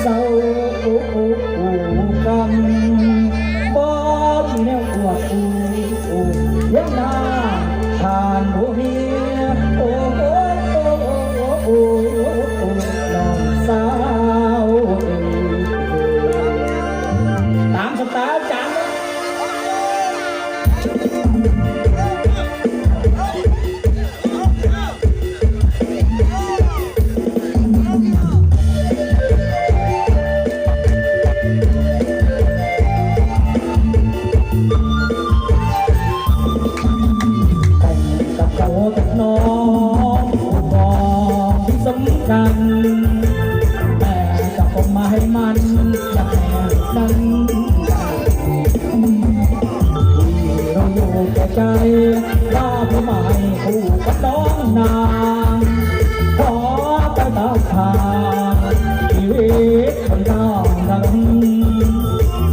เศร้า ว่าผู้ใหม่คู่กับน้องนางขอไปตามทางชีวิตคนน้องนั้น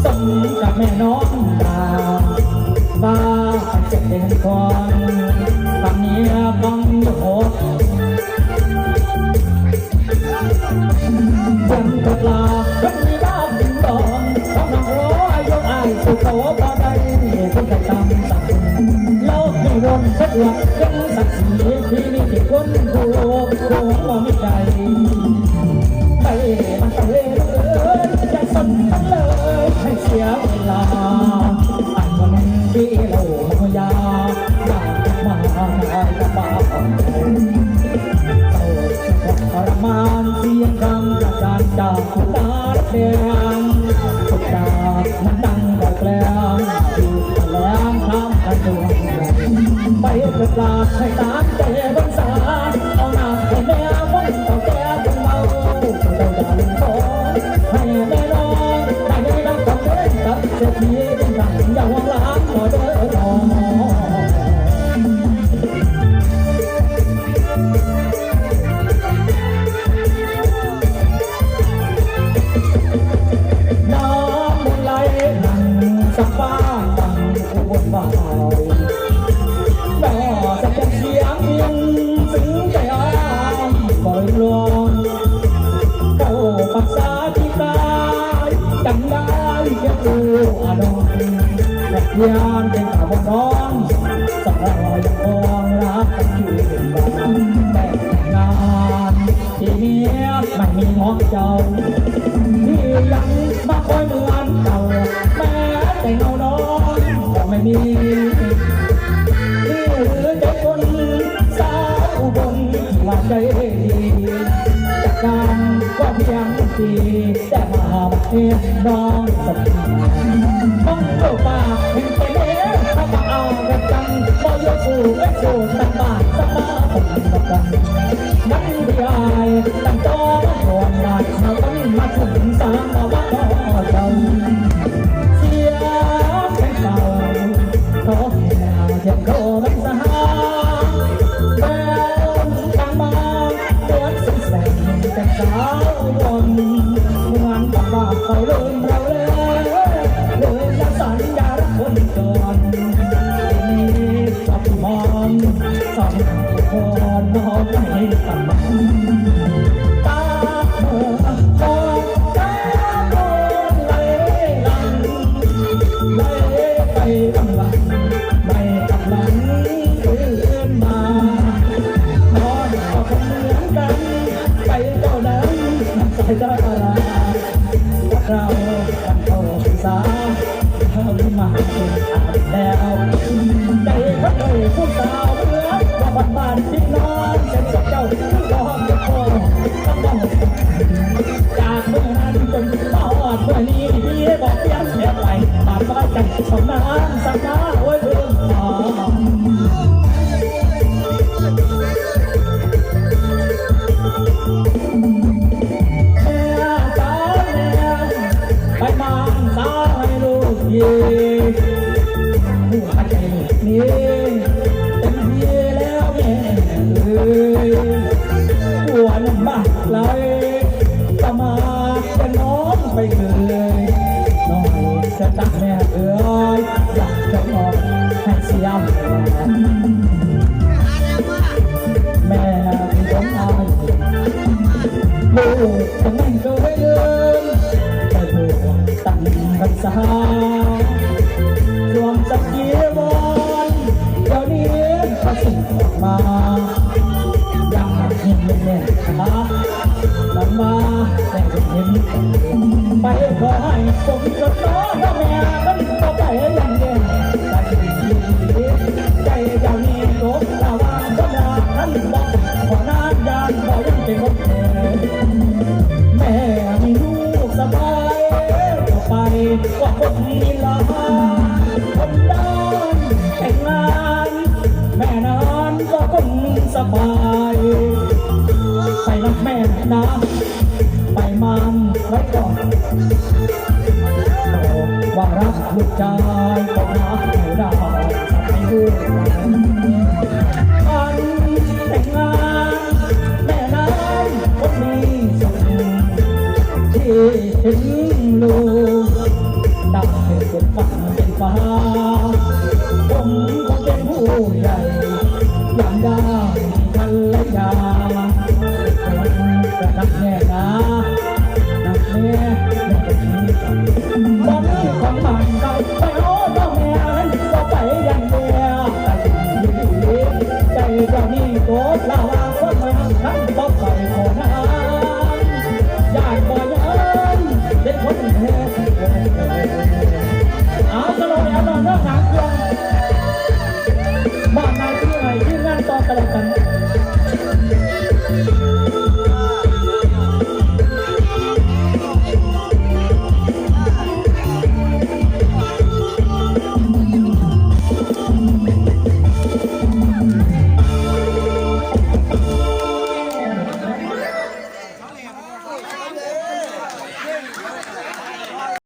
สมกับแม่น้องนางบ้าจะเป็นคนตอนนี้บังโหดยังตกลาคนมีบ้านดินดอนกำลังรออายุอายสุโขพอได้ มีวนสักวันยังสักสีที่นี่ที่คนผู้โลกคงมองไม่ใจไปมันไปเลยอย่าสนมันเลยให้เสียเวลาอันวันที่เราอยาอยากมาได้กับบ้านเราสุขทรมานเสียงคำจากการจากตาแดงจากมันดัง ลาให้ตามใจบังสาเอาหน้า และยานเป็นข่าวร้อนสักรอยยังคงรักกันอยู่บ้านแต่งานที่นี้ไม่มีง้อเจ้าที่ยังมาคอยเหมือนเก่าแม้แต่เงาน้องก็ไม่มีที่หรือใจคนสาวอุบลว่าใจดีจากการก็เพียงทีแต่มาบัดเทียน้องสักทีต้องโลกาเห็านกับว่าเขาลืมเราเลยเละสัญญารักคนก่อนนี้สับมอสับคนนองไม่ตัดมันตาเธอมอตาโดนไหลหลังไหลไปกำลังไม่กำลังคืนมานอนก็คงเหมือนกันไปเท่านั้นใจได้อะไร เรากันเข้าสาเท่ามาเป็นอาบแล้วใจพัดเลยผู้สาวเมื่อวันบ้านที่นอน จักแม่เอ้ยอยากจะบอกให้เสียแม่ที่ต้องทำลูกจะไม่ก็ไม่เลินแต่ถูกตั้งรักษารวมจักเยี่ยวันเดี๋ยวนี้เขาส่งมาอยากเห็นแม่ขาลำมาแต่ก็เห็น ไปขอให้ผมก็น้อแม่กันต่อไปอย่างเดียวใจดีใจเจ้านี้ตกลาวาก็นาท่านบอกขอนานยานขอยังเป็นคนแก่แม่มีลูกสบายต่อไปว่าคนนี้ลา ไปมันไว้ก่อนว่ารักลูกชายก็รักอยู่ได้ให้ลูกอันแต่งงานแม่นานคนมีสุขที่เห็นลูกดังเป็นฝันเป็นฟ้าผมคงเป็นผู้ใหญ่ยังได้ภรรยา นกระนักแน่นะนักแม่แม่ก็คิดบ่มีความหมันเราไปโอ้เจ้าแม่ก็ไปอย่างเดียวใจเจ้านี่โกรธลาวา